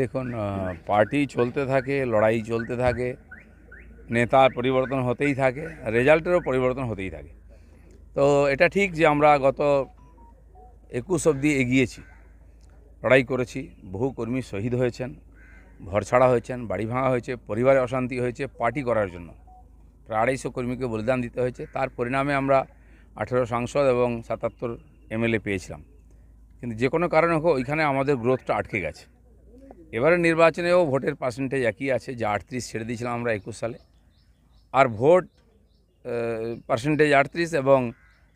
দেখুন পার্টি চলতে থাকে, লড়াই চলতে থাকে, নেতার পরিবর্তন হতেই থাকে, রেজাল্টেরও পরিবর্তন হতেই থাকে। তো এটা ঠিক যে আমরা গত একুশ অবধি এগিয়েছি, লড়াই করেছি, বহু কর্মী শহীদ হয়েছেন ঘর ছাড়া হয়েছেন, বাড়ি ভাঙা হয়েছে, পরিবারে অশান্তি হয়েছে, পার্টি করার জন্য। প্রায় আড়াইশো কর্মীকে বলিদান দিতে হয়েছে, তার পরিণামে আমরা আঠেরো সাংসদ এবং সাতাত্তর এমএলএ পেয়েছিলাম। কিন্তু যে কোনো কারণে হোক, ওইখানে আমাদের গ্রোথটা আটকে গেছে। এবারে নির্বাচনেও ভোটের পার্সেন্টেজ একই আছে, যে আটত্রিশ ছেড়ে দিয়েছিলাম আমরা একুশ সালে। আর ভোট পার্সেন্টেজ আটত্রিশ এবং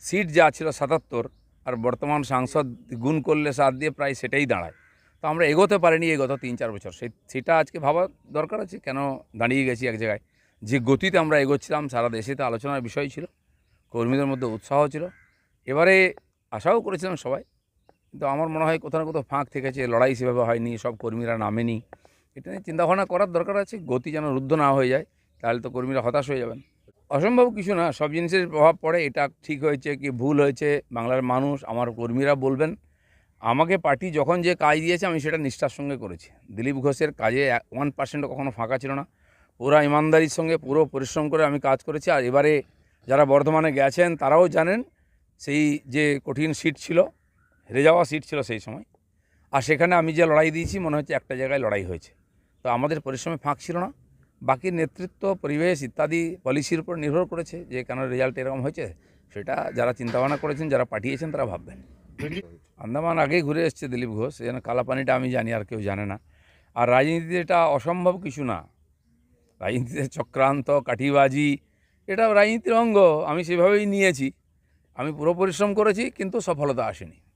সিট যা ছিল সাতাত্তর, আর বর্তমান সাংসদ গুণ করলে সাত দিয়ে প্রায় সেটাই দাঁড়ায়। তো আমরা এগোতে পারিনি এই গত তিন চার বছর। সেই, সেটা আজকে ভাবা দরকার আছে, কেন দাঁড়িয়ে গেছি এক জায়গায়? যে গতিতে আমরা এগোচ্ছিলাম, সারা দেশে তো আলোচনার বিষয় ছিল, কর্মীদের মধ্যে উৎসাহ ছিল। এবারে আশাও করেছিলাম সবাই কিন্তু আমার মনে হয় কোথাও না কোথাও ফাঁক থেকেছে, লড়াই সেভাবে হয়নি, সব কর্মীরা নামেনি। এটা নিয়ে চিন্তাভাবনা করার দরকার আছে, গতি যেন রুদ্ধ না হয়ে যায়, তাহলে তো কর্মীরা হতাশ হয়ে যাবেন। অসম্ভব কিছু না, সব জিনিসের প্রভাব পড়ে, এটা ঠিক হয়েছে কি ভুল হয়েছে, বাংলার মানুষ, আমার কর্মীরা বলবেন। আমাকে পার্টি যখন যে কাজ দিয়েছে, আমি সেটা নিষ্ঠার সঙ্গে করেছি। দিলীপ ঘোষের কাজে ওয়ান পার্সেন্টও কখনো ফাঁকা ছিল না। পুরো ইমানদারির সঙ্গে পুরো পরিশ্রম করে আমি কাজ করেছি, আর এবারে যারা বর্ধমানে গেছেন, তারাও জানেন, সেই যে কঠিন সিট ছিল হেরে যাওয়া সিট ছিল সেই সময়। আর সেখানে আমি যে লড়াই দিয়েছি, মনে হচ্ছে একটা জায়গায় লড়াই হয়েছে। তো আমাদের পরিশ্রমে ফাঁক ছিল না। বাকি নেতৃত্ব, পরিবেশ ইত্যাদি পলিসির উপর নির্ভর করেছে যে কেন রেজাল্ট এরকম হয়েছে, সেটা যারা চিন্তাভাবনা করেছেন, যারা পাঠিয়েছেন, তারা ভাববেন। আন্দামান আগেই ঘুরে এসছে দিলীপ ঘোষ। জন্য কালাপানিটা আমি জানি, আর কেউ জানে না। আর রাজনীতিতে এটা অসম্ভব কিছু না। রাজনীতিতে চক্রান্ত, কাঠিবাজি, এটা রাজনীতির অঙ্গ। আমি সেভাবেই নিয়েছি। আমি পুরো পরিশ্রম করেছি, কিন্তু সফলতা আসেনি।